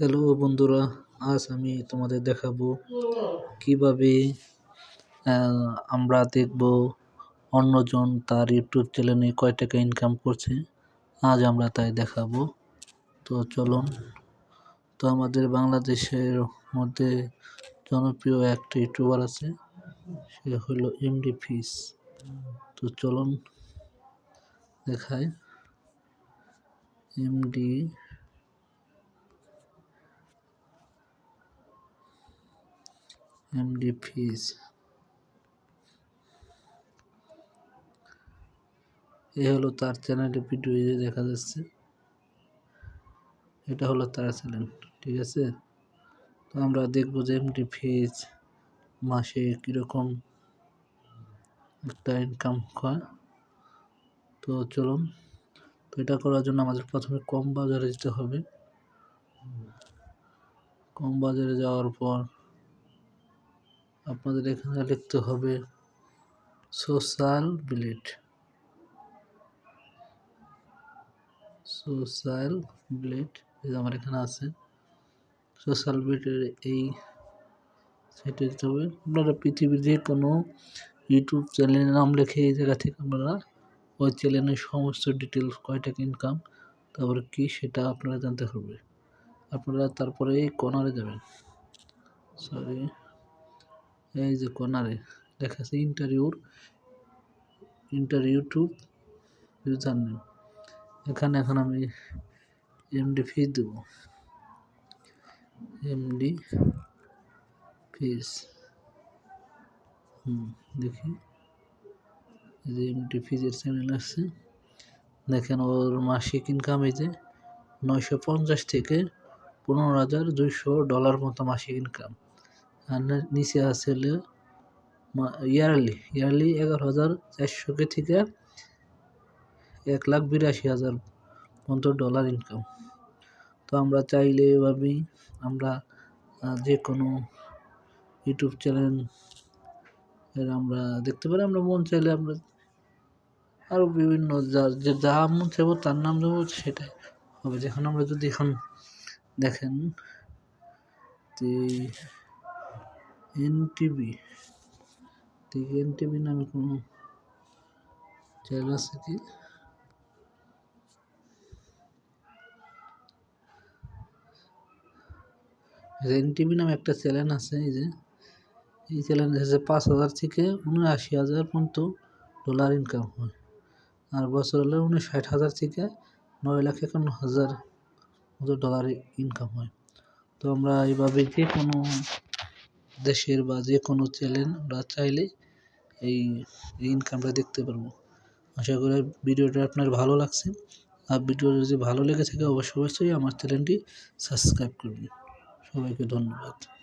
Hello বন্ধুরা, আজ আমি তোমাদের দেখাবো কীভাবে আমরা দেখব অন্যজন তার ইউটিউব চ্যানেলে কয় টাকা ইনকাম করছে। আজ আমরা তাই দেখাবো। তো চলুন, তো আমাদের বাংলাদেশের মধ্যে জনপ্রিয় একটা ইউটিউবার আছে, সে হলো এমডি ফিস তো চলুন দেখায় এমডি এমডি ফিস এ হলো তার চ্যানেলে ভিডিও দেখা যাচ্ছে। এটা হলো তার চ্যানেল ঠিক আছে? তো আমরা দেখব যে এমডি ফিস মাসে কীরকম একটা ইনকাম হয়। তো চলুন, তো এটা করার জন্য আমাদের প্রথমে কম বাজারে যেতে হবে। কম বাজারে যাওয়ার পর আপনাদের এখানে লিখতে হবে সোশ্যাল ব্লেড সোশ্যাল ব্লেড আমার এখানে আছে। সোশ্যাল ব্লেডের এই সাইটে যেতে হবে। আপনারা পৃথিবীর যে কোনো ইউটিউব চ্যানেলের নাম লিখে এই জায়গা থেকে আপনারা ওই চ্যানেলের সমস্ত ডিটেলস কয় টাকা ইনকাম তারপরে কী সেটা আপনারা জানতে হবে। আপনারা তারপরে এই কর্নারে যাবেন। সরি এই যে কর্নারে লেখা আছে ইন্টারভিউর ইন্টার ইউটিউব ইউজার নেম এখানে এখন আমি এমডি ফিস দেব। এমডি ফিস। হুম, দেখি। যে এমডি ফিজের চ্যানেল আসছে দেখেন ওর মাসিক ইনকাম এই যে নয়শো পঞ্চাশ থেকে পনেরো হাজার দুইশো ডলার মতো মাসিক ইনকাম নিচে আছে ইয়ারলি ইয়ারলি এগারো হাজার চারশোকে থেকে এক লাখ বিরাশি হাজার পর্যন্ত ডলার ইনকাম তো আমরা চাইলে এভাবেই আমরা যে কোনো ইউটিউব চ্যানেল এর আমরা দেখতে পারি। আমরা মন চাইলে আমরা আরও বিভিন্ন যা, যে, যা মন চাইব তার নাম দেবো সেটাই হবে। যখন আমরা যদি এখন দেখেন এন টিভি এন টিভি নামে কোনো চ্যানেল আছে কি? রেন টিভি নামে একটা চ্যানেল আছে, এই যে, এই চ্যানেল হচ্ছে পাঁচ হাজার থেকে উনআশি হাজার পর্যন্ত ডলার ইনকাম হয়। আর বছর হলে উনষাট হাজার থেকে নয় লাখ একান্ন হাজার মতো ডলার ইনকাম হয়। তো আমরা এইভাবে যে কোনো দেশের বা যে কোনো চ্যানেল আমরা চাইলে এই ইনকামটা দেখতে পারব। আশা করি ভিডিওটা আপনার ভালো লাগছে। আর ভিডিও যদি ভালো লেগে থাকে, অবশ্যই অবশ্যই আমার চ্যানেলটি সাবস্ক্রাইব করবেন। সবাইকে ধন্যবাদ।